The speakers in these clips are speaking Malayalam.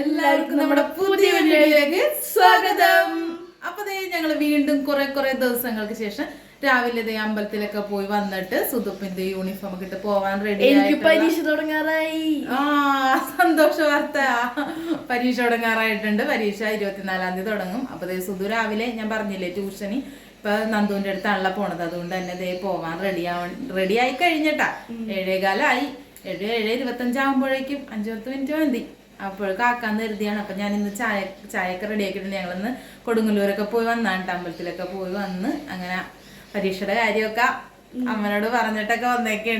എല്ലാവർക്കും നമ്മുടെ പുതിയ വീഡിയോയിലേക്ക് സ്വാഗതം. അപ്പൊ ഞങ്ങൾ വീണ്ടും കുറെ കുറെ ദിവസങ്ങൾക്ക് ശേഷം രാവിലെ ദേ അമ്പലത്തിലൊക്കെ പോയി വന്നിട്ട് സുതുപ്പിന്റെ യൂണിഫോം ഒക്കെ ഇട്ട് പോവാൻ റെഡി എനിക്ക് പരീക്ഷ തുടങ്ങാറായി. ആ സന്തോഷ വാർത്ത. പരീക്ഷ തുടങ്ങാറായിട്ടുണ്ട്. പരീക്ഷ ഇരുപത്തിനാലാം തീയതി തുടങ്ങും. അപ്പൊ ദേ സുധു രാവിലെ ഞാൻ പറഞ്ഞില്ലേ ട്യൂഷന് ഇപ്പൊ നന്ദുവിന്റെ അടുത്താണല്ലോ പോണത്. അതുകൊണ്ട് തന്നെ ദേ പോവാൻ റെഡി ആവ റെഡി ആയി കഴിഞ്ഞിട്ടാ. ഏഴേകാലായി. ഏഴ് ഏഴ് ഇരുപത്തഞ്ചാകുമ്പോഴേക്കും അഞ്ചു പത്ത് മിനിറ്റ് മതി. അപ്പോഴേക്കും കാക്കാൻ കരുതിയാണ്. അപ്പൊ ഞാൻ ഇന്ന് ചായ ചായയൊക്കെ റെഡി ആക്കിയിട്ടുണ്ട്. ഞങ്ങളിന്ന് കൊടുങ്ങല്ലൂരൊക്കെ പോയി വന്നാണ്. അമ്പലത്തിലൊക്കെ പോയി വന്ന് അങ്ങനെ പരീക്ഷയുടെ കാര്യമൊക്കെ അമ്മനോട് പറഞ്ഞിട്ടൊക്കെ വന്നേക്കെ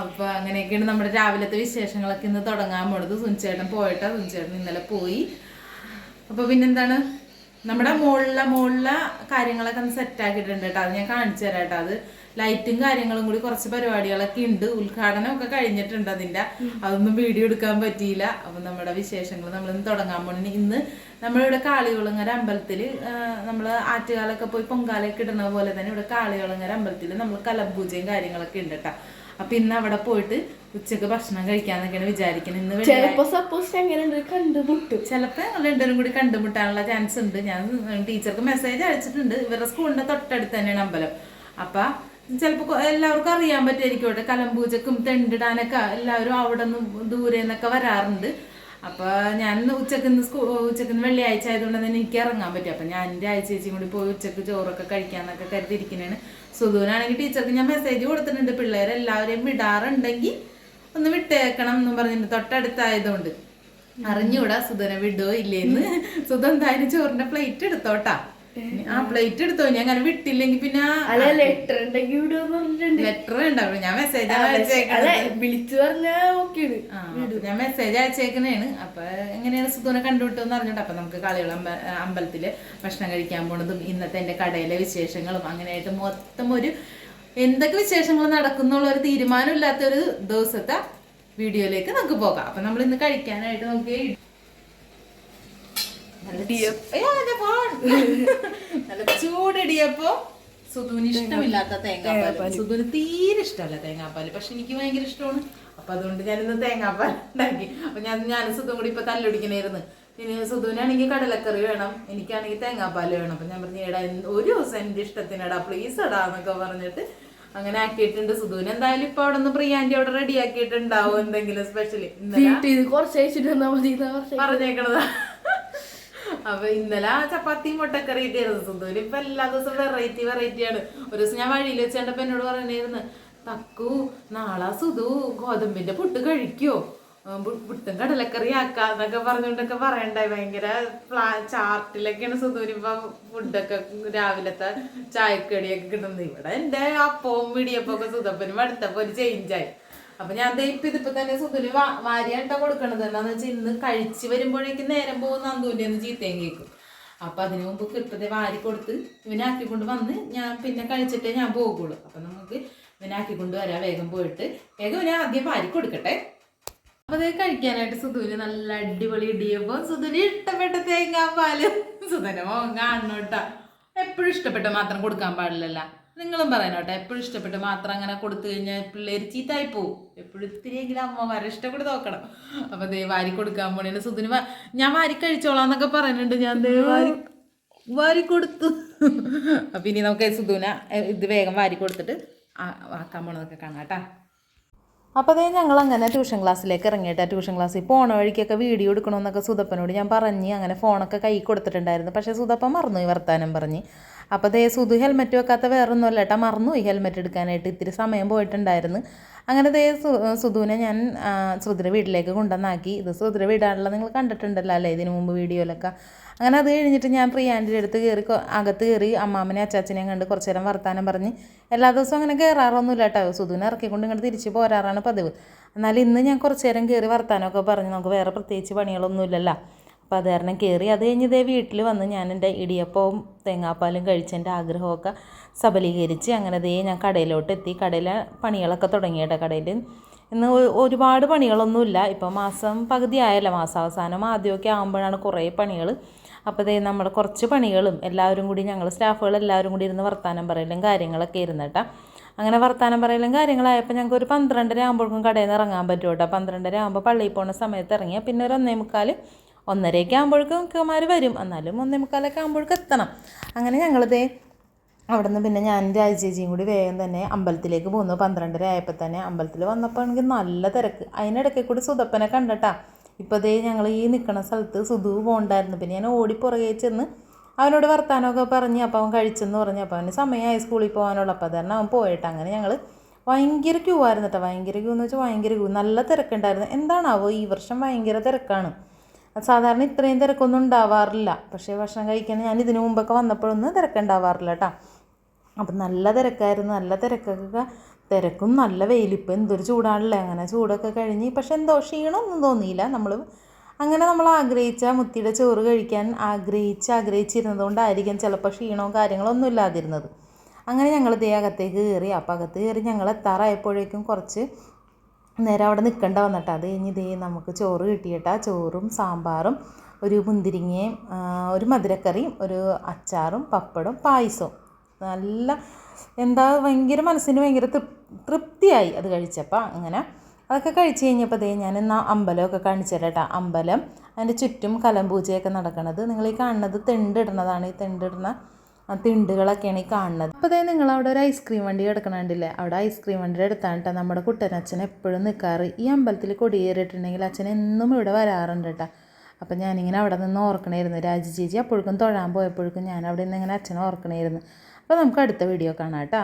അപ്പൊ അങ്ങനെയൊക്കെയാണ് നമ്മുടെ രാവിലത്തെ വിശേഷങ്ങളൊക്കെ ഇന്ന് തുടങ്ങാൻ പോണത്. സുനിച്ചേട്ടൻ പോയിട്ടാ. സുനിച്ചേട്ടൻ ഇന്നലെ പോയി. അപ്പൊ പിന്നെന്താണ്? നമ്മുടെ മുകളിലെ മുകളിലെ കാര്യങ്ങളൊക്കെ ഒന്ന് സെറ്റ് ആക്കിയിട്ടുണ്ട് കേട്ടോ. അത് ഞാൻ കാണിച്ചു തരാം കേട്ടോ. അത് ലൈറ്റും കാര്യങ്ങളും കൂടി കുറച്ച് പരിപാടികളൊക്കെ ഉണ്ട്. ഉദ്ഘാടനം ഒക്കെ കഴിഞ്ഞിട്ടുണ്ട് അതിന്റെ അതൊന്നും വീഡിയോ എടുക്കാൻ പറ്റിയില്ല. അപ്പൊ നമ്മുടെ വിശേഷങ്ങൾ നമ്മളിന്ന് തുടങ്ങാൻ പോണി. ഇന്ന് നമ്മളിവിടെ കാളികുളങ്ങര അമ്പലത്തിൽ നമ്മൾ ആറ്റുകാലൊക്കെ പോയി പൊങ്കാലൊക്കെ ഇടുന്ന പോലെ തന്നെ ഇവിടെ കാളികുളങ്ങര അമ്പലത്തിൽ നമ്മൾ കലപൂജയും കാര്യങ്ങളൊക്കെ ഉണ്ട് കേട്ടോ. അപ്പൊ ഇന്ന് അവിടെ പോയിട്ട് ഉച്ചയ്ക്ക് ഭക്ഷണം കഴിക്കാന്നൊക്കെയാണ് വിചാരിക്കുന്നത് ഇന്ന് ചിലപ്പോ സപ്പോസ് എങ്ങനെ കണ്ടുമുട്ടു. ചിലപ്പോ ഞങ്ങൾ രണ്ടുപേരും കൂടി കണ്ടുമുട്ടാനുള്ള ചാൻസ് ഉണ്ട്. ഞാൻ ടീച്ചർക്ക് മെസ്സേജ് അയച്ചിട്ടുണ്ട്. ഇവരുടെ സ്കൂളിന്റെ തൊട്ടടുത്ത് തന്നെയാണ് അമ്പലം. അപ്പൊ ചിലപ്പോ എല്ലാവർക്കും അറിയാൻ പറ്റുമായിരിക്കും കലംപൂജക്കും തെണ്ടിടാനൊക്കെ എല്ലാവരും അവിടെ നിന്ന് ദൂരെ നിന്നൊക്കെ വരാറുണ്ട്. അപ്പൊ ഞാൻ ഉച്ചയ്ക്ക് ഇന്ന് സ്കൂ ഉച്ചയ്ക്ക് ഇന്ന് വെള്ളിയാഴ്ച ആയതുകൊണ്ട് തന്നെ എനിക്ക് ഇറങ്ങാൻ പറ്റും. അപ്പൊ ഞാൻ എന്റെ ആഴ്ച ചേച്ചിയും കൂടി പോയി ഉച്ചയ്ക്ക് ചോറൊക്കെ കഴിക്കാന്നൊക്കെ കരുതിയിരിക്കുന്നതാണ് സുധൂനാണെങ്കിൽ ടീച്ചർക്ക് ഞാൻ മെസ്സേജ് കൊടുത്തിട്ടുണ്ട്. പിള്ളേരെല്ലാവരെയും വിടാറുണ്ടെങ്കിൽ ഒന്ന് വിട്ടേക്കണം എന്നും പറഞ്ഞിട്ട് തൊട്ടടുത്തായതുകൊണ്ട്. അറിഞ്ഞൂടാ സുധനെ വിടുവോ ഇല്ലേന്ന്. സുധ എന്തായാലും ചോറിന്റെ പ്ലേറ്റ് എടുത്തോട്ടാ. ആ പ്ലേറ്റ് എടുത്തോ? ഞാൻ അങ്ങനെ വിട്ടില്ലെങ്കിൽ പിന്നെ അല്ല ലെറ്റർ ഉണ്ടെങ്കിൽ ഇവിടെ ലെറ്റർ ഉണ്ടാവും ഞാൻ മെസ്സേജ് വിളിച്ചു പറഞ്ഞാ ഓക്കെയാണ് ഞാൻ മെസ്സേജ് അയച്ചേക്കണേണ് അപ്പൊ എങ്ങനെയാണ് സുധുനെ കണ്ടുവിട്ടോന്ന് അറിഞ്ഞിട്ട് അപ്പൊ നമുക്ക് കളികൾ അമ്പലത്തിൽ ഭക്ഷണം കഴിക്കാൻ പോണതും ഇന്നത്തെ എന്റെ കടയിലെ വിശേഷങ്ങളും അങ്ങനെയായിട്ട് മൊത്തം ഒരു എന്തൊക്കെ വിശേഷങ്ങൾ നടക്കുന്നുള്ള ഒരു തീരുമാനമില്ലാത്ത ഒരു ദിവസത്തെ വീഡിയോയിലേക്ക് നമുക്ക് പോകാം. അപ്പൊ നമ്മൾ ഇന്ന് കഴിക്കാനായിട്ട് നമുക്ക് നല്ല നല്ല ചൂടിടിയപ്പോ സുധുവിന് ഇഷ്ടമില്ലാത്ത തേങ്ങാപ്പാൽ സുധുവിന് തീരെ ഇഷ്ടമല്ല തേങ്ങാപ്പാൽ പക്ഷെ എനിക്ക് ഭയങ്കര ഇഷ്ടമാണ്. അപ്പൊ അതുകൊണ്ട് ഞാനിന്ന് തേങ്ങാപ്പാൽ ഉണ്ടാക്കി. അപ്പൊ ഞാൻ ഞാൻ സുധു കൂടി ഇപ്പൊ തല്ലൊടിക്കണായിരുന്നു. പിന്നെ സുധുവിനാണെങ്കിൽ കടലക്കറി വേണം. എനിക്കാണെങ്കിൽ തേങ്ങാപ്പാൽ വേണം. അപ്പൊ ഞാൻ പറഞ്ഞു എടാ ഒരു ദിവസം എന്റെ ഇഷ്ടത്തിനടാ പ്ലീസ് എടാ എന്നൊക്കെ പറഞ്ഞിട്ട് അങ്ങനെ ആക്കിയിട്ടുണ്ട് സുധുവിന്. എന്തായാലും ഇപ്പൊ അവിടെ നിന്ന് പ്രിയാന്റി അവിടെ റെഡി ആക്കിയിട്ടുണ്ടാവും എന്തെങ്കിലും സ്പെഷ്യലി പറഞ്ഞേക്കണതാ. അപ്പൊ ഇന്നലെ ആ ചപ്പാത്തിയും മുട്ടക്കറി കിട്ടിയായിരുന്നു സുന്ദൂര് ഇപ്പൊ എല്ലാ ദിവസവും വെറൈറ്റി വെറൈറ്റി ആണ്. ഒരു ദിവസം ഞാൻ വഴിയിൽ വെച്ച് കണ്ടപ്പോ എന്നോട് പറഞ്ഞിരുന്നു തക്കു നാളെ സുധു ഗോതമ്പിന്റെ പുട്ട് കഴിക്കോ? പുട്ടും കടലക്കറി ആക്കാന്നൊക്കെ പറഞ്ഞുകൊണ്ടൊക്കെ പറയണ്ടായി. ഭയങ്കര ചാർട്ടിലൊക്കെയാണ് സുധൂര് ഇപ്പൊ ഫുഡൊക്കെ രാവിലത്തെ ചായക്കടിയൊക്കെ കിട്ടുന്നത്. ഇവിടെ എന്റെ അപ്പവും പിടിയപ്പൊക്കെ സുധപ്പനും അടുത്തപ്പോ ഒരു ചേഞ്ചായി അപ്പൊ ഞാൻ ഇപ്പൊ ഇതിപ്പോ തന്നെ സുധുൽ വാരിയായിട്ടാ കൊടുക്കണത് എന്താന്ന് വെച്ചാൽ ഇന്ന് കഴിച്ചു വരുമ്പോഴേക്കും നേരം പോകുന്ന അന്തൂന്റെ ഒന്ന് ചീത്തയും കേൾക്കും അപ്പൊ അതിനു മുമ്പ് കിട്ടതെ വാരി കൊടുത്ത് ഇവനാക്കിക്കൊണ്ട് വന്ന് ഞാൻ പിന്നെ കഴിച്ചിട്ടേ ഞാൻ പോകുള്ളൂ. അപ്പൊ നമുക്ക് ഇവനാക്കിക്കൊണ്ട് വരാം വേഗം പോയിട്ട്. വേഗം ഇവനെ ആദ്യം വാരി കൊടുക്കട്ടെ. അപ്പൊ അത് കഴിക്കാനായിട്ട് സുധുവിന് നല്ല അടിപൊളി ഇടിയപ്പോ. സുധുവിന് ഇഷ്ടപ്പെട്ട തേങ്ങാപ്പാൽ. സുധന മോൻ കാണണോട്ടാ എപ്പോഴും ഇഷ്ടപ്പെട്ട മാത്രം കൊടുക്കാൻ പാടില്ലല്ല. നിങ്ങളും പറയണോട്ടെ എപ്പോഴും ഇഷ്ടപ്പെട്ട് മാത്രം അങ്ങനെ കൊടുത്തു കഴിഞ്ഞാൽ പിള്ളേർ ചീത്തായി പോവും. എപ്പോഴും ഇത്തിരിയെങ്കിലും അമ്മമാരെ ഇഷ്ടപ്പെട്ട് നോക്കണം. അപ്പൊ ദേ വാരി കൊടുക്കാൻ പോണേന് സുധുന് ഞാൻ വാരി കഴിച്ചോളാം എന്നൊക്കെ പറയുന്നുണ്ട്. ഞാൻ ദേ വാരി വാരി കൊടുത്തു. അപ്പൊ ഇനി നമുക്ക് സുധുന ഇത് വേഗം വാരി കൊടുത്തിട്ട് ആക്കാൻ പോണതൊക്കെ കാണാം കേട്ടാ. അപ്പോൾ അതേ ഞങ്ങൾ അങ്ങനെ ട്യൂഷൻ ക്ലാസ്സിലേക്ക് ഇറങ്ങിയിട്ട്. ട്യൂഷൻ ക്ലാസ്സിൽ പോണ വഴിക്കൊക്കെ വീഡിയോ എടുക്കണമെന്നൊക്കെ സുതപ്പനോട് ഞാൻ പറഞ്ഞ് അങ്ങനെ ഫോണൊക്കെ കൈ കൊടുത്തിട്ടുണ്ടായിരുന്നു. പക്ഷേ സുതപ്പൻ മറന്നു വർത്താനം പറഞ്ഞ്. അപ്പോൾ ദേ സുധു ഹെൽമെറ്റ് വെക്കാത്ത വേറെ ഒന്നുമല്ല ഏട്ടാ മറന്നു ഈ ഹെൽമെറ്റ് എടുക്കാനായിട്ട്. ഇത്തിരി സമയം പോയിട്ടുണ്ടായിരുന്നു. അങ്ങനെ ദേ സുധുവിനെ ഞാൻ സുധുര വീട്ടിലേക്ക് കൊണ്ടുവന്നാക്കി. ഇത് സുധുര വീടാണല്ലോ നിങ്ങൾ കണ്ടിട്ടുണ്ടല്ലോ അല്ലേ ഇതിനു മുമ്പ് വീഡിയോയിലൊക്കെ. അങ്ങനെ അത് കഴിഞ്ഞിട്ട് ഞാൻ പ്രിയാന്റെ അടുത്ത് കയറി അകത്ത് കയറി അമ്മാമ്മനെ അച്ചാച്ചനെയും കണ്ട് കുറച്ച് നേരം വർത്താനം പറഞ്ഞ് എല്ലാ ദിവസവും അങ്ങനെ കയറാറൊന്നുമില്ല കേട്ടോ. സുധുവിനെ ഇറക്കിക്കൊണ്ട് ഇങ്ങോട്ട് തിരിച്ച് പോരാറാണ് പതിവ്. എന്നാൽ ഇന്ന് ഞാൻ കുറച്ച് നേരം കയറി വർത്താനമൊക്കെ പറഞ്ഞ് നമുക്ക് വേറെ പ്രത്യേകിച്ച് പണികളൊന്നും അപ്പോൾ അത് കയറി അത് കഴിഞ്ഞ് ഇതേ വീട്ടിൽ വന്ന് ഞാൻ എന്റെ ഇടിയപ്പവും തേങ്ങാപ്പാലും കഴിച്ച് എന്റെ ആഗ്രഹമൊക്കെ സബലീകരിച്ച് അങ്ങനെ ദേ ഞാൻ കടയിലോട്ട് എത്തി കടയിലെ പണികളൊക്കെ തുടങ്ങിയിട്ട് കടയിൽ ഇന്ന് ഒരുപാട് പണികളൊന്നുമില്ല. ഇപ്പോൾ മാസം പകുതി ആയല്ലോ. മാസാവസാനം ആദ്യമൊക്കെ ആകുമ്പോഴാണ് കുറേ പണികൾ അപ്പോൾ ദേ നമ്മൾ കുറച്ച് പണികളും എല്ലാവരും കൂടി ഞങ്ങൾ സ്റ്റാഫുകൾ എല്ലാവരും കൂടി ഇരുന്ന് വർത്താനം പറയലും കാര്യങ്ങളൊക്കെ ഇരുന്നിട്ടാ അങ്ങനെ വർത്താനം പറയലും കാര്യങ്ങളായപ്പോൾ ഞങ്ങൾക്ക് ഒരു പന്ത്രണ്ടര ആകുമ്പോഴേക്കും കടയിൽ നിന്ന് ഇറങ്ങാൻ പറ്റും കേട്ടോ. പന്ത്രണ്ടര ആകുമ്പോൾ പള്ളിയിൽ പോകുന്ന സമയത്ത് ഇറങ്ങിയാൽ പിന്നെ ഒരു ഒന്നേ മുക്കാൽ ഒന്നരയൊക്കെ ആകുമ്പോഴേക്കും മിക്കമാർ വരും. എന്നാലും ഒന്നേ മുക്കാലൊക്കെ ആകുമ്പോഴേക്കും എത്തണം. അങ്ങനെ ഞങ്ങളിതേ അവിടെ നിന്ന് പിന്നെ ഞാൻ രാജേജിയും കൂടി വേഗം തന്നെ അമ്പലത്തിലേക്ക് പോകുന്നു പന്ത്രണ്ടര ആയപ്പോൾ തന്നെ അമ്പലത്തിൽ വന്നപ്പോൾ എനിക്ക് നല്ല തിരക്ക്. അതിനിടയ്ക്ക് കൂടി സുതപ്പനെ കണ്ടട്ടാ. ഇപ്പോൾ ദേ ഞങ്ങൾ ഈ നിൽക്കുന്ന സ്ഥലത്ത് സുധു പോകണ്ടായിരുന്നു പിന്നെ ഞാൻ ഓടി പുറകെ ചെന്ന് അവനോട് വർത്താനമൊക്കെ പറഞ്ഞ് അപ്പോൾ അവൻ കഴിച്ചെന്ന് പറഞ്ഞു അപ്പോൾ അവന് സമയമായി സ്കൂളിൽ പോകാനുള്ള. അപ്പോൾ തന്നെ അവൻ പോയിട്ട് അങ്ങനെ ഞങ്ങൾ ഭയങ്കര ക്യൂ ആയിരുന്നു കേട്ടോ ഭയങ്കര ക്യൂ എന്ന് വെച്ചാൽ ഭയങ്കര ക്യൂ. നല്ല തിരക്കുണ്ടായിരുന്നു. എന്താണാവോ ഈ വർഷം ഭയങ്കര തിരക്കാണ്. സാധാരണ ഇത്രയും തിരക്കൊന്നും ഉണ്ടാവാറില്ല. പക്ഷേ ഭക്ഷണം കഴിക്കാൻ ഞാൻ ഇതിനു മുമ്പൊക്കെ വന്നപ്പോഴൊന്നും തിരക്കുണ്ടാവാറില്ല കേട്ടോ അപ്പം നല്ല തിരക്കായിരുന്നു. നല്ല തിരക്കൊക്കെ തിരക്കും നല്ല വെയിലിപ്പം എന്തൊരു ചൂടാണല്ലേ? അങ്ങനെ ചൂടൊക്കെ കഴിഞ്ഞ്. പക്ഷെ എന്തോ ക്ഷീണമൊന്നും തോന്നിയില്ല. നമ്മൾ അങ്ങനെ നമ്മൾ ആഗ്രഹിച്ച മുത്തിയുടെ ചോറ് കഴിക്കാൻ ആഗ്രഹിച്ച് ആഗ്രഹിച്ചിരുന്നത് കൊണ്ടായിരിക്കും ചിലപ്പോൾ ക്ഷീണവും കാര്യങ്ങളൊന്നും ഇല്ലാതിരുന്നത്. അങ്ങനെ ഞങ്ങൾ ദേ അകത്തേക്ക് കയറി. അപ്പം അകത്ത് കയറി ഞങ്ങൾ എത്താറായപ്പോഴേക്കും കുറച്ച് നേരം അവിടെ നിൽക്കേണ്ട വന്നിട്ട്. അത് കഴിഞ്ഞ് ദേ നമുക്ക് ചോറ് കിട്ടിയിട്ടാ ചോറും സാമ്പാറും ഒരു മുന്തിരിങ്ങയും ഒരു മധുരക്കറിയും ഒരു അച്ചാറും പപ്പടും പായസവും. നല്ല എന്താ ഭയങ്കര മനസ്സിന് ഭയങ്കര തൃപ് തൃപ്തിയായി അത് കഴിച്ചപ്പോൾ അങ്ങനെ അതൊക്കെ കഴിച്ച് കഴിഞ്ഞപ്പോൾ ദേ ഞാൻ ഇന്ന് അമ്പലമൊക്കെ കാണിച്ചു തരാം കേട്ടോ അമ്പലം അതിന്റെ ചുറ്റും കലംപൂജയൊക്കെ നടക്കണത്. നിങ്ങൾ ഈ കാണുന്നത് തെണ്ടിടുന്നതാണ്. ഈ തെണ്ടിടുന്ന തിണ്ടുകളൊക്കെയാണ് ഈ കാണുന്നത്. അപ്പോൾ അതായത് നിങ്ങൾ അവിടെ ഒരു ഐസ്ക്രീം വണ്ടി കിടക്കണുണ്ടല്ലേ? അവിടെ ഐസ്ക്രീം വണ്ടിയുടെ അടുത്താണ് നമ്മുടെ കുട്ടനച്ഛൻ എപ്പോഴും നിൽക്കാറ് ഈ അമ്പലത്തിൽ കൊടിയേറിയിട്ടുണ്ടെങ്കിൽ അച്ഛൻ എന്നും ഇവിടെ വരാറുണ്ട് കേട്ടോ. അപ്പം ഞാനിങ്ങനെ അവിടെ നിന്ന് ഓർക്കണമായിരുന്നു രാജി ചേച്ചി അപ്പോഴേക്കും തൊഴാൻ പോയപ്പോഴേക്കും ഞാൻ അവിടെ നിന്ന് ഇങ്ങനെ അച്ഛനെ ഓർക്കണമായിരുന്നു അപ്പോൾ നമുക്ക് അടുത്ത വീഡിയോ കാണാം കേട്ടോ.